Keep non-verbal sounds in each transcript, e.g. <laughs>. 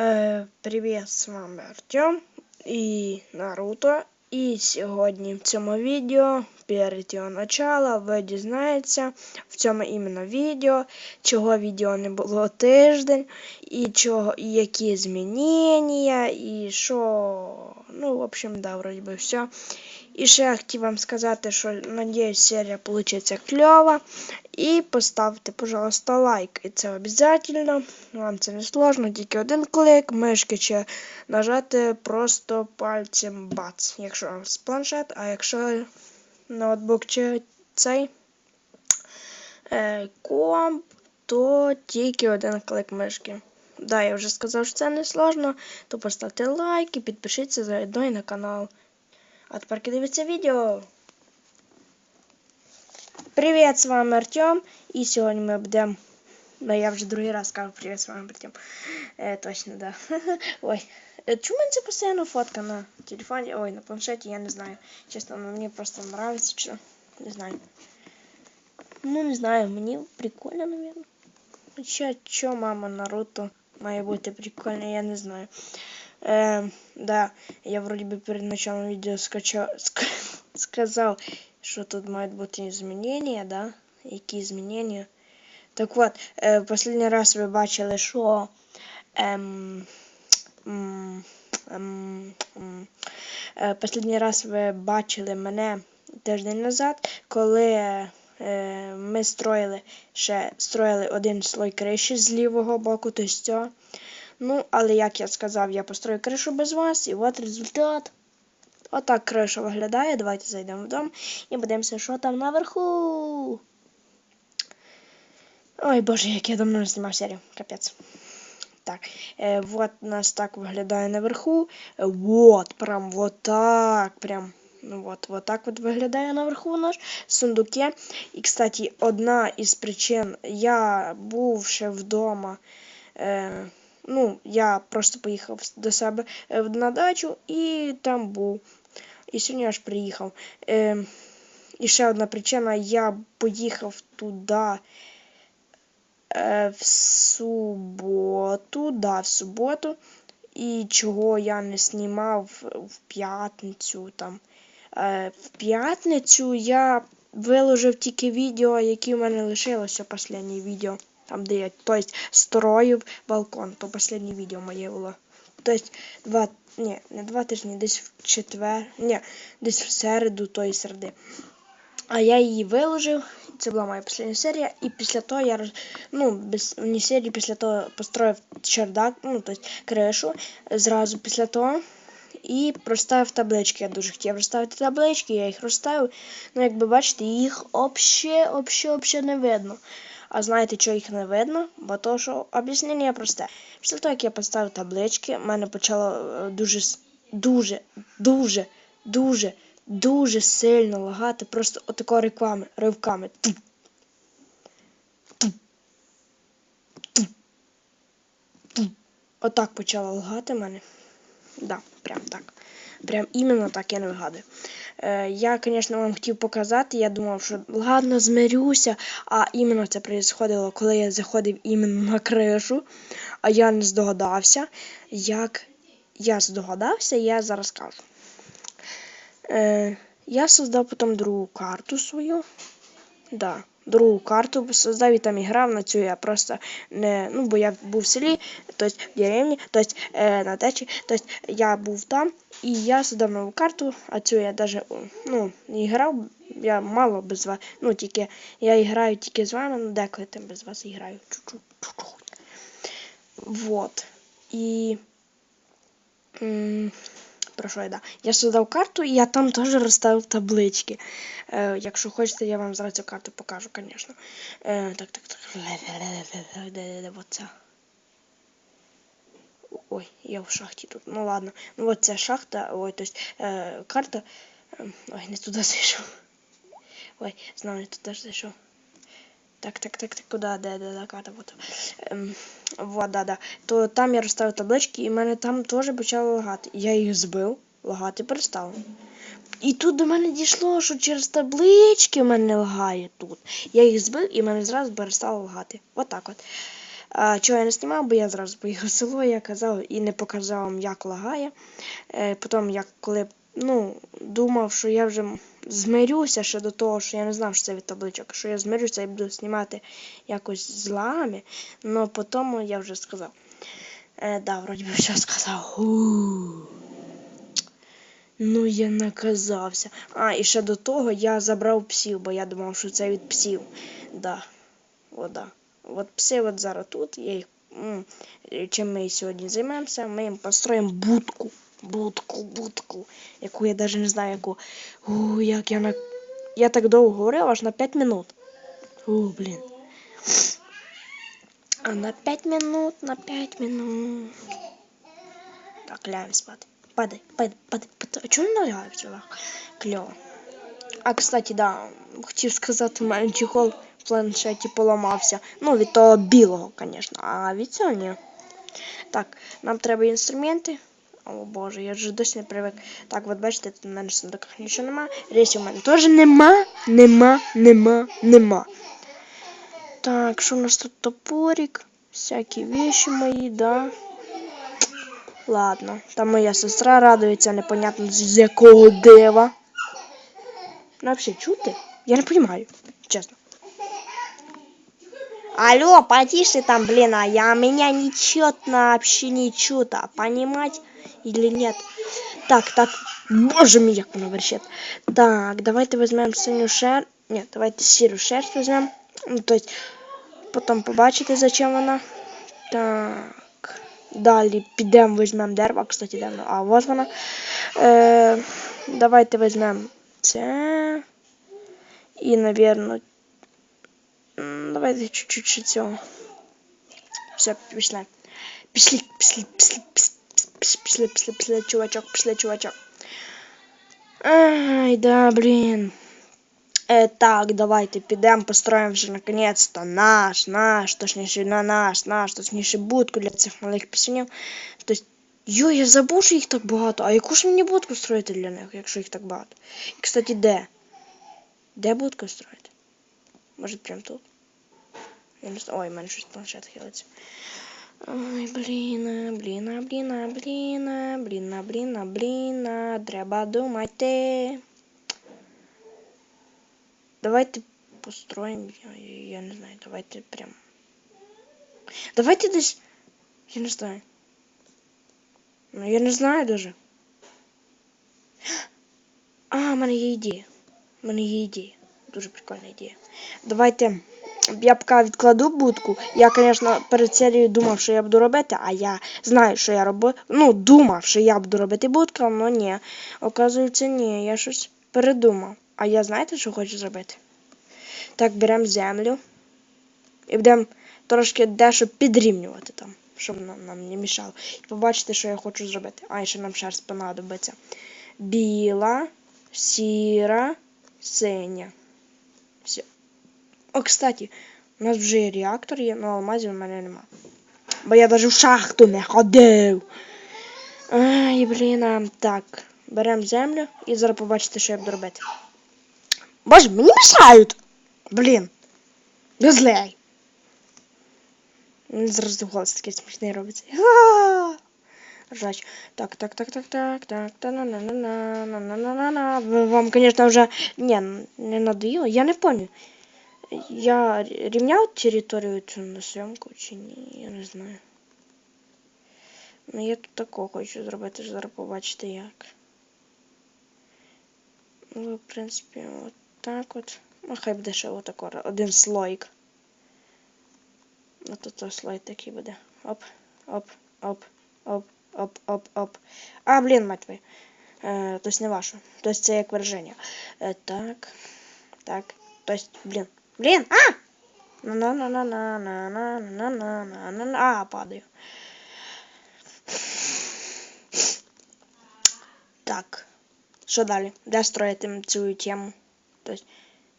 Е, Привіт, з вами Артем і Наруто. І сьогодні в цьому відео, перед його начала, ви дізнаєтеся в цьому іменно відео, чого відео не було тиждень, і чого, і які змінення, і що. Ну, в общем, да, вроді би все. І ще я хотів вам сказати, що надіюсь, серія получиться кльова. І поставте, пожалуйста, лайк. І це обов'язково. Вам це не сложно, тільки один клик, мишки чи нажати просто пальцем бац. Якщо з планшет, а якщо ноутбук чи цей е, комп, то тільки один клик мишки. Да, я вже сказав, що це не сложно, то поставте лайк і підпишіться заодно і на канал. А тепер дивіться відео. Привіт, з вами Артем. І сьогодні ми будемо. Ну, я вже другий раз кажу привіт, з вами Артем. Е, точно, да. <laughs> Ой. Е, Чому мене це постійно фотка на телефоні? Ой, на планшеті, я не знаю. Чесно, ну, мені просто нравится, що. Не знаю. Ну, не знаю, мені прикольно, наверное. Ще що мама Наруто має бути прикольно, я не знаю. Е, да, я вроде бы перед началом видео скачал, ск <laughs> сказал, что тут мають бути изменения, да? Які змінення? Так от, е, последний раз ви бачили, що ем, ем, ем, е, последній раз ви бачили мене тиждень назад, коли е, ми строїли ще строїли один слой криші з лівого боку, то цього. Ну, але як я сказав, я построю кришу без вас, і от результат. Отак криша виглядає. Давайте зайдемо в дом і подивимося, що там наверху. Ой, боже, як я давно не знімав серію. Капець. Так, е, вот нас так виглядає наверху. Е, вот, прям вот так. Прям. Ну вот, вот так вот виглядає наверху наш сундуки. І, кстати, одна із причин, я був ще вдома. Е, ну, я просто поїхав до себе е, на дачу і там був. І сьогодні аж приїхав. Е, і ще одна причина, я поїхав туди е, в суботу, да, в суботу. І чого я не знімав в п'ятницю там. Е, в п'ятницю я виложив тільки відео, які в мене лишилося останнє відео. Там, де я то есть, строїв балкон, то останнє відео моє було. Тобто два, ні, не два тижні, десь в четвер, ні, десь в середу тої середи. А я її виложив, це була моя остання серія, і після того я ну, без не серії, після того построїв чердак, ну, тобто кришу, зразу після того. І розставив таблички. Я дуже хотів розставити таблички, я їх розставив. Ну, як ви бачите, їх взагалі, взагалі, взагалі не видно. А знаєте, чого їх не видно? Бо то, що об'яснення просте. Після того, як я поставив таблички, в мене почало е, дуже, дуже, дуже, дуже, дуже сильно лагати. Просто отако реквами, ривками. Отак почало лагати мене. Да, прям так. Прям іменно так я не вигадую. Е, я, звісно, вам хотів показати. Я думав, що ладно, змирюся. А іменно це происходило, коли я заходив іменно на кришу. А я не здогадався. Як я здогадався, я зараз кажу. Е, Я создав потім другу карту свою. Да, другу карту создав і там і грав на цю я просто не. Ну, бо я був в селі, тобто в деревні, тобто е, на дачі, тобто я був там і я создав нову карту, а цю я навіть ну, не грав, я мало без вас. Ну, тільки я граю тільки з вами, ну деколи там без вас граю. Вот. І. Про що я да. Я создав карту і я там теж розставив таблички. Е, Якщо хочете, я вам зараз цю карту покажу, звісно. Е, так, так, так. Оця. Ой, я в шахті тут. Ну ладно. Ну от ця шахта, ой, то есть е, карта. Ой, не туди зайшов. Ой, знав, не туди зайшов. Так, так, так, так, куди, де, де, де, карта, вот. Ем, вот, да, да. То там я розставив таблички, і мене там теж почало лагати. Я їх збив, лагати перестав. І тут до мене дійшло, що через таблички в мене лагає тут. Я їх збив і мене зразу перестало лагати. Отак от. А чого я не знімав, бо я зразу поїхав в <laughs> село, я казав і не показав вам, як лагає. Е, потім, як коли ну, думав, що я вже змирюся ще до того, що я не знав, що це від табличок, що я змирюся і буду знімати якось з лагами, але потім я вже сказав. Е, да, вроді би все сказав. У. Ну, я наказався. А, і ще до того я забрав псів, бо я думав, що це від псів. Да. О, да. От пси от зараз тут. Я їх, чим ми сьогодні займемося, ми їм построїмо будку. Будку, будку. Яку я навіть не знаю, яку. У, як я на. Я так довго говорив, аж на 5 минут. О, блін. А на 5 минут, на 5 минут. Так, лягаем спать. Падай, падай, падай, падай. А чому не лягаем сюди? Кльово. А, кстати, да, хотів сказати, у мене чехол в планшеті поламався. Ну, від того білого, звісно, а від цього ні. Так, нам треба інструменти. О боже, я вже досі не привик. Так, от бачите, тут у мене в сундуках нічого нема. Рейсів у мене теж нема, нема, нема, нема. Так, що у нас тут топорик? Всякі вещи мої, да. Ладно, там моя сестра радується, непонятно з якого дива. Ну, чути? Я не розумію, чесно. Алло, потише там, блин, а я меня нечетно вообще не понимать или нет? Так, так, боже мой, як воно верещит. Так, давайте візьмемо синю шер... Ні, давайте сіру шерсть візьмемо. Ну, то есть, потім побачите, зачем вона. Так. Далі підемо візьмемо дерево. Кстати, де воно? А, вот вона. Е, давайте візьмемо це. І, наверное, м, давайте чуть-чуть ще цього. Все, пішли. Пішли, пішли, пішли, пішли, Пішли, пішли, пішли, пішли, чувачок, пішли, чувачок. Ай, да, блін. Е, так, давайте підемо, построїмо вже наконец-то наш, наш, точніше, на наш, наш, точніше, будку для цих малих пісюнів. Тобто, йо, я забув, що їх так багато. А яку ж мені будку строїти для них, якщо їх так багато? І, кстати, де? Де будку строїти? Може, прямо тут? Я не знаю. Ой, в мене щось планшет хилиться. Ой, блін, блін, блін, блін, блін, блін, блін, треба думати. Давайте построим, я, я, я не знаю, давайте прям. Давайте десь. Я не знаю. Ну, я не знаю даже. А, в мене є ідея. У мене є ідея. Дуже прикольна ідея. Давайте. Я поки відкладу будку. Я, звісно, перед серією думав, що я буду робити, а я знаю, що я робив. Ну, думав, що я буду робити будку, але ні. Оказується, ні, я щось передумав. А я знаєте, що хочу зробити? Так, беремо землю і будемо трошки дещо підрівнювати там, щоб нам, нам не мішало. І побачите, що я хочу зробити. А, ще нам шерсть понадобиться. Біла, сіра, синя. Все. О, кстати, у нас вже є реактор є, але алмазів у мене нема. Бо я навіть в шахту не ходив. Ай, блін, так. Беремо землю і зараз побачите, що я буду робити. Боже, мені мішають. Блін. Безлей. Зараз голос такий смішний робиться. <laughs> Ржач. Так, так, так, так, так, так, та на на на на на на на на Вам, конечно, уже не, не надоело. Я не помню. Я рівняв територію цю на съемку чи ні, я не знаю. Ну я тут такого хочу зробити, зараз побачите як. Ну, в принципі, от так от. Ну, хай буде ще отако, один слойк. Ну тут слой такий буде. Оп, оп, оп, оп, оп, оп, оп. А, блін, мать твою. Тобто не вашу. Тобто це як вираження. Е, так. Так. Тобто, блін. Блін! А! на на на на на на на на на на на на А, падаю. Так. Що далі? Де строїти цю тему? Тобто,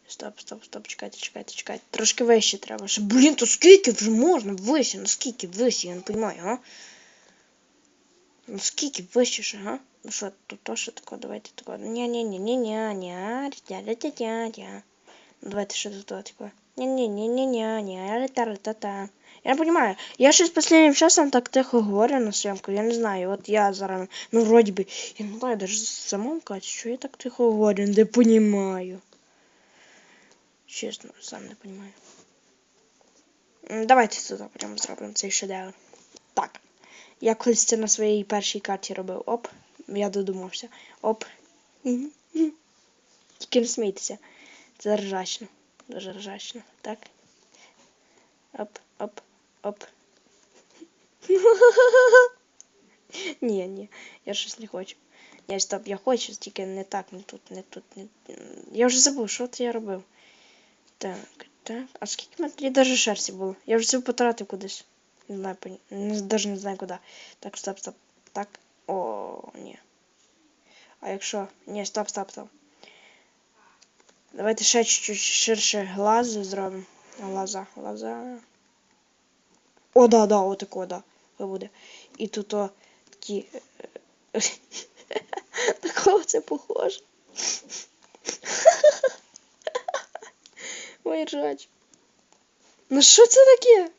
стоп, стоп, стоп, чекайте, чекайте, чекайте. Трошки вище треба. Ще, блін, то скільки вже можна вище? Ну скільки вище, я не розумію, а? Ну скільки вище ще, а? Ну що, тут то що таке, давайте таке. Ня-ня-ня-ня-ня-ня, тя-тя-тя-тя. Давайте таке. Ня-ня-ня-ня-ня-ня, та-та-та. Я не понимаю. Я щось последнім часом так тихо говорю на съемку. Я не знаю. От я зараз, ну вроді би, я не знаю, даже замовкати, що я так тихо говорю, не понимаю. Чесно, сам не понимаю. Давайте сюди прямо зробимо цей шедевр. Так. Я колись це на своїй першій карті робив. Оп. Я додумався. Оп. Тільки не смійтеся. Це ржачно. Дуже ржачно. Так. Оп, оп, оп. <laughs> ні, ні, я щось не хочу. Ні, стоп, я хочу, тільки не так, не тут, не тут, не. Я вже забув, що це я робив. Так, так. А скільки в мене тоді даже шерсті було? Я вже все потратив кудись. Не знаю, поні... не, даже не знаю куди. Так, стоп, стоп. Так. О, ні. А якщо. Ні, стоп, стоп, стоп. Давайте ще чуть-чуть ширше глази зробимо. Глаза, глаза. О, да, да, отако, да. Буде. І тут о, такі. е, <laughs> Такого це похоже. <laughs> Ой, ржач. Ну що це таке?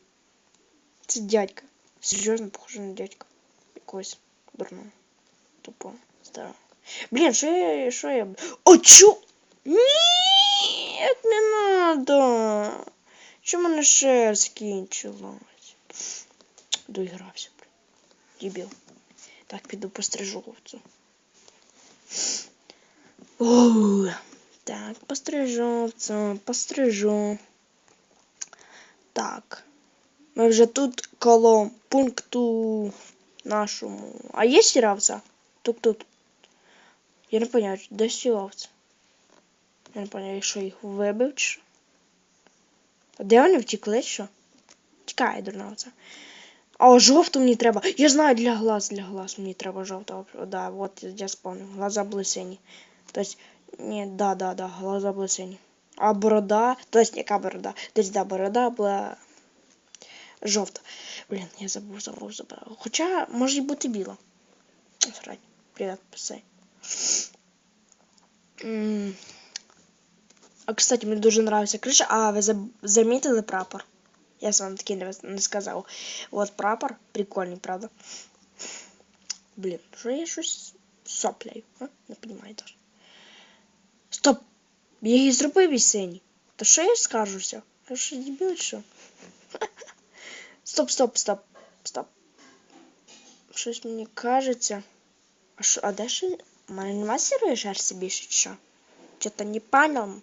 Це дядька. Серйозно похоже на дядька. Якогось дурного. Тупо. Старого. Блін, що я. Що я. О, чу! Нет, не надо. Чому мене шерсть кінчилась? Доігрався, блін. Дебіл. Так, піду пострижу овцю. Оу. Так, пострижу овцю, пострижу. Так. Ми вже тут коло пункту нашому. А є сіравця? Тут тут. Я не поняв, де сіравця? Я не поняв, якщо їх вибив чи де вони втікли, що? Тікає дурновця. А жовту мені треба. Я знаю для глаз, для глаз мені треба жовта. Да, от я спомнив. Глаза були сині. Тобто, ні, да, да, да, глаза були сині. А борода, тобто яка борода? Десь да, борода була жовта. Блін, я забув, забув, забув. Хоча може бути біла. Срать. Привіт, писай. М. А, кстати, мне дуже нравится крыша. А, вы за- заметили прапор? Я с вами таки не, не сказал. Вот прапор. Прикольный, правда? Блин, что я щось сопляю? А? Не понимаю даже. Стоп! Я її зробив і синій. Та що я скажуся? Я що дебіл, що? Стоп, стоп, стоп, стоп. Щось мені кажеться. А що, а де ще? У мене нема сірої шерсті більше, чи що? Что-то не понял.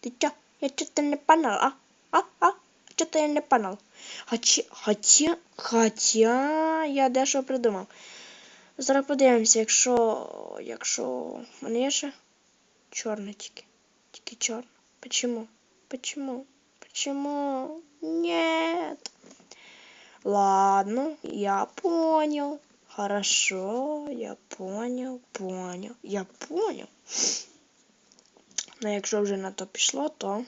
Ты чё? Я что-то не понял, а? А? А? Что-то я не понял. Хотя, хотя, хотя я дещо придумав. Зараз подивимося, якщо, якщо в мене є ще чорне тільки. Тільки чорне. Почему? Почему? Почему? Нет. Ладно, я понял. Хорошо, я понял, понял. Я понял. Ну, якщо вже на то пішло, то.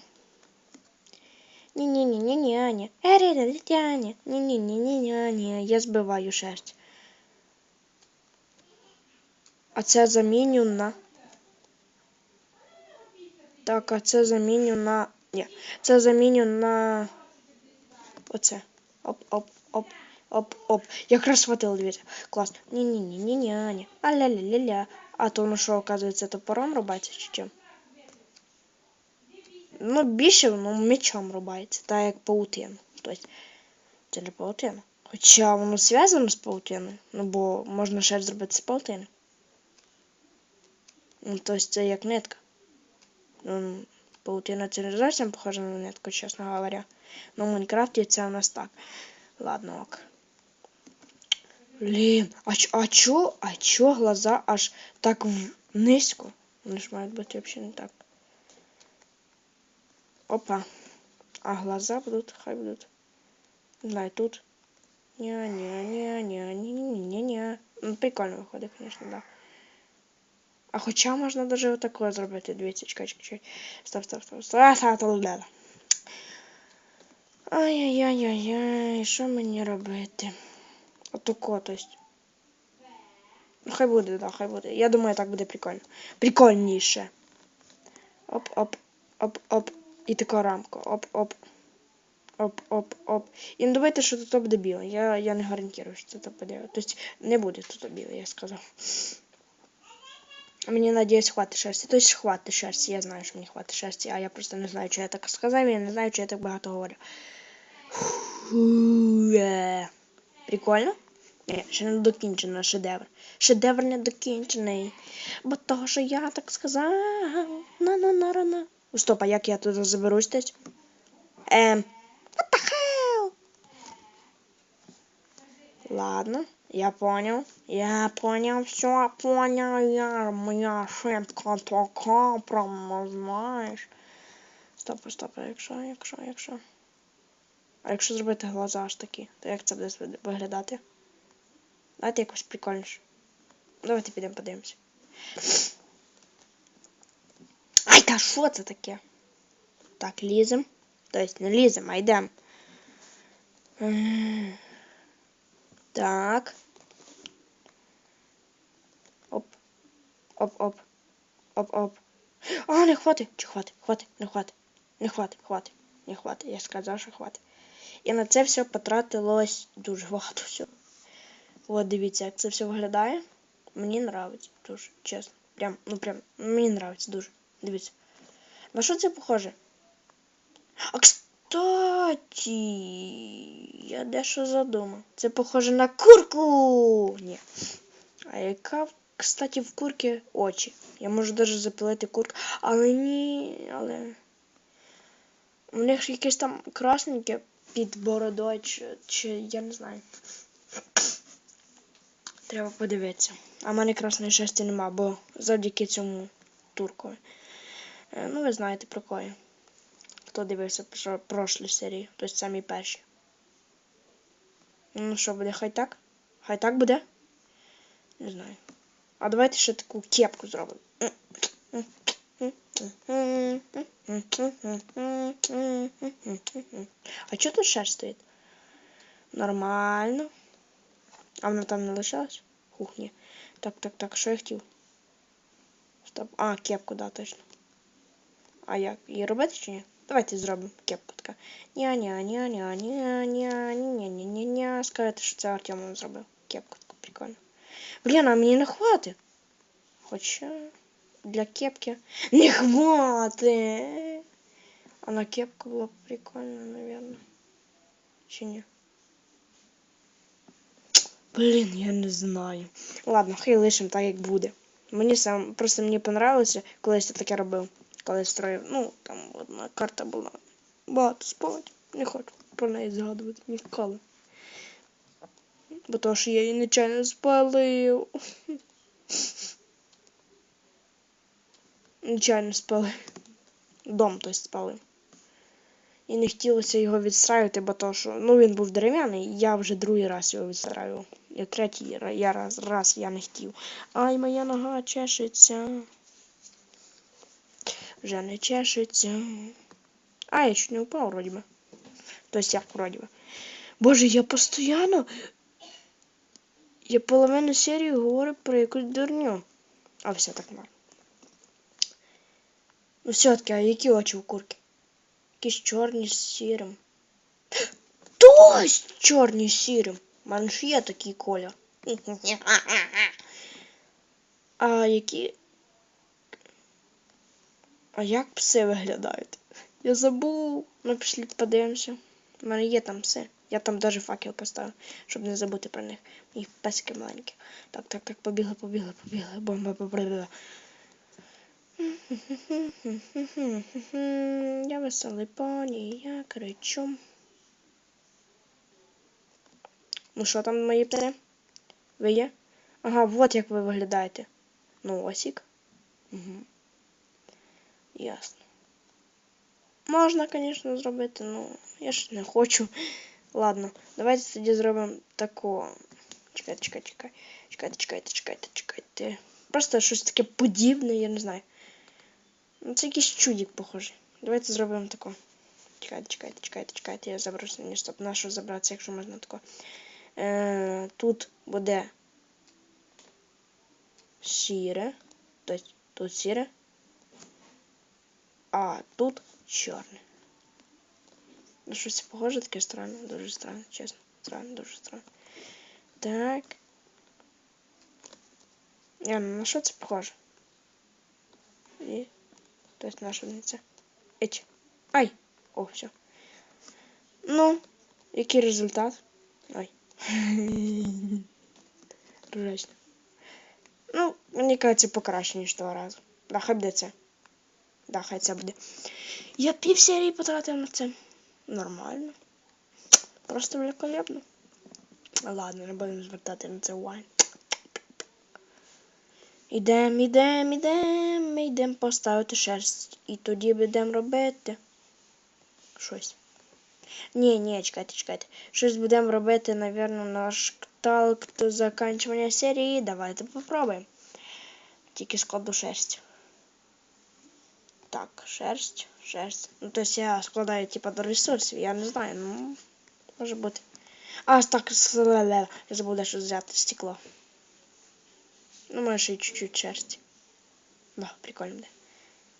Ні-ні-ні-ні-ні-ні. Ні-ні-ні-ні-ні. Ні-ні-ні-ні-ні. Я збиваю шерсть. А це заміню на. Так, а це заміню на. Ні. Це заміню на. Оце. Оп, оп, оп, оп, оп. Якраз хватило, дивіться. Клас. Ні-ні-ні-ні-ні. А-ля-ля-ля-ля. А то ну що, оказується, топором рубається чи чим? Ну, більше воно мечом рубається, так як паутина. Тобто, це не паутина. Хоча воно зв'язано з паутиною, ну бо можна ще зробити з паутини. Ну, тобто це як нитка. Ну, паутина це не зовсім похоже на нитку, чесно говоря. Ну, в Майнкрафті це у нас так. Ладно, ок. Блін, а, а чо, а чо глаза аж так в... низько? Вони ж мають бути взагалі не так. Опа. А глаза будут, хай будут. Не знаю, тут. Ня-ня-ня-ня-ня-ня-ня. Ну, прикольно виходить, конечно, да. А хоча можна даже отаке зробити. Дивіться, чекай, чекай, чекай. Стоп, стоп, стоп. Стоп, стоп, стоп, стоп. Ай-яй-яй-яй-яй, що мені робити? Отако, то есть. Ну, хай буде, да, хай буде. Я думаю, так буде прикольно. Прикольніше. Оп, оп, оп, оп. І така рамка. Оп, оп. Оп, оп, оп. І не думайте, що тут буде біле. Я, я не гарантую, що тут буде. Тобто не буде тут біле, я сказав. Мені, надіюсь, хватить шерсті. Тобто хватить шерсті. Я знаю, що мені хватить шерсті, а я просто не знаю, що я так сказав, і я не знаю, що я так багато говорю. Прикольно? Ні, ще не докінчено шедевр. Шедевр не докінчений. Бо того, що я так сказав. на на на на Стоп, а як я туди заберусь десь? Ем. What the hell? Ладно, я понял. Я понял, все понял. Я, моя шибка така, прямо знаєш. Стоп, стоп, якщо, якщо, якщо. А якщо зробити глаза аж такі, то як це буде виглядати? Давайте якось прикольніше. Давайте підемо подивимося. Та що це таке? Так, лізем. Тобто не лізем, а йдемо. Так. Оп. Оп-оп. Оп-оп. А, не хватить. Чи хватить? Хватить, не хватить. Не хватить, хватить. Не хватить. Я сказав, що хватить. І на це все потратилось дуже багато всього. От дивіться, як це все виглядає. Мені нравиться дуже, чесно. Прям, ну прям, мені нравиться дуже. Дивіться. На що це похоже? А кстати, я дещо задумав. Це похоже на курку. Ні. А яка, кстати, в курки очі? Я можу навіть запилити курку. Але ні, але. У них якесь там красненьке під бородою, чи, чи я не знаю. Треба подивитися. А в мене красної шерсті нема, бо завдяки цьому туркові. Е, ну, ви знаєте про кої. Хто дивився про прошлі серії, тобто самі перші. Ну що буде, хай так? Хай так буде? Не знаю. А давайте ще таку кепку зробимо. А чого тут шерсть стоїть? Нормально. А вона там не лишилась? Кухні. Так, так, так, що я хотів? Стоп. А, кепку, да, точно. А як? Її робити чи ні? Давайте зробимо кепку така. ня ня ня ня ня ня ня ня ня ня Скажете, що це Артем зробив. Кепку таку прикольно. Блін, а мені не хватить. Хоча для кепки не хватить. А на кепку було б прикольно, наверное. Чи ні? Блін, я не знаю. Ладно, хай лишим так, як буде. Мені сам просто мені понравилося, коли я таке робив. Строїв. Ну, там одна карта була. Багато спать. Не хочу про неї згадувати ніколи. Бо то, що я її нечайно спалив. <laughs> Нечайно спалив. Дом той спалив. І не хотілося його відстраювати, бо то, що ну він був дерев'яний, я вже другий раз його відстраював. І третій я раз раз я не хотів. Ай, моя нога чешеться. Вже не чешеться. А, я чуть не упав, вроді би. Тобто як вроді би. Боже, я постійно. Я половину серії говорю про якусь дурню. А все так нормально. Ну все-таки, а які очі у курки? Якісь чорні з сірим. Тось чорні з сірим. У мене ж є такий колір. <laughs> А які. А як пси виглядають? Я забув. Ну пішли подивимося. У мене є там пси. Я там навіть факел поставив, щоб не забути про них. Мої песики маленькі. Так, так, так, побігли, побігли, побігли. Бомба побігла. Я веселий поні, я кричу. Ну що там мої пси? Ви є? Ага, от як ви виглядаєте. Ну, осік. Угу. Ясно. Можна, звісно, зробити, ну я ж не хочу. Ладно, давайте тоді зробимо такого. Чекайте, чекайте, чекайте. Чекайте, чекайте, чекайте, чекайте. Просто щось таке подібне, я не знаю. Ну, це якийсь чудик похожий. Давайте зробимо тако. Чекайте, чекайте, чекайте, чекайте, я заберуся. Ні, стоп, на що забратися, якщо можна тако. Е, Тут буде сіре. Тобто тут сіре. А тут чорне. Ну, щось похоже таке странне, дуже странно, чесно. Странно, дуже странно. Так. Я, ну на що це похоже? І. Тобто на що мені це? Ай! О, все. Ну, який результат? Ой. Ужасно. <laughs> Ну, мені кажеться, покраще, ніж того разу. Да, хай буде це. Да, хай буде. Я пів серії потратив на це. Нормально. Просто великолепно. Ладно, не будемо звертати на це увагу. Ідем, ідем, ідем, ми йдемо поставити шерсть. І тоді будемо робити щось. Ні, ні, чекайте, чекайте. Щось будемо робити, напевно, на кшталт до закінчування серії. Давайте попробуємо. Тільки складу шерсть. Так, шерсть, шерсть. Ну, то есть я складаю типа до ресурсів, я не знаю, ну, може бути. А, так, я забув дещо взяти стекло. Ну, може ще й чуть-чуть шерсті. Да, прикольно буде.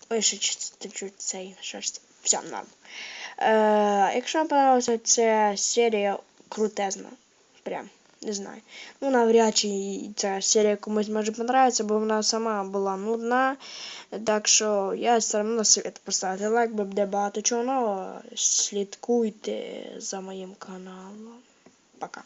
Ой, ще чуть-чуть цей шерсті. Все, норм. Е, якщо вам понравилася ця серія крутезна, прям, не знаю. Ну, навряд чи ця серія комусь може понравиться, бо вона сама була нудна. Так що я все одно світ поставити лайк, бо буде багато чого нового. Слідкуйте за моїм каналом. Пока.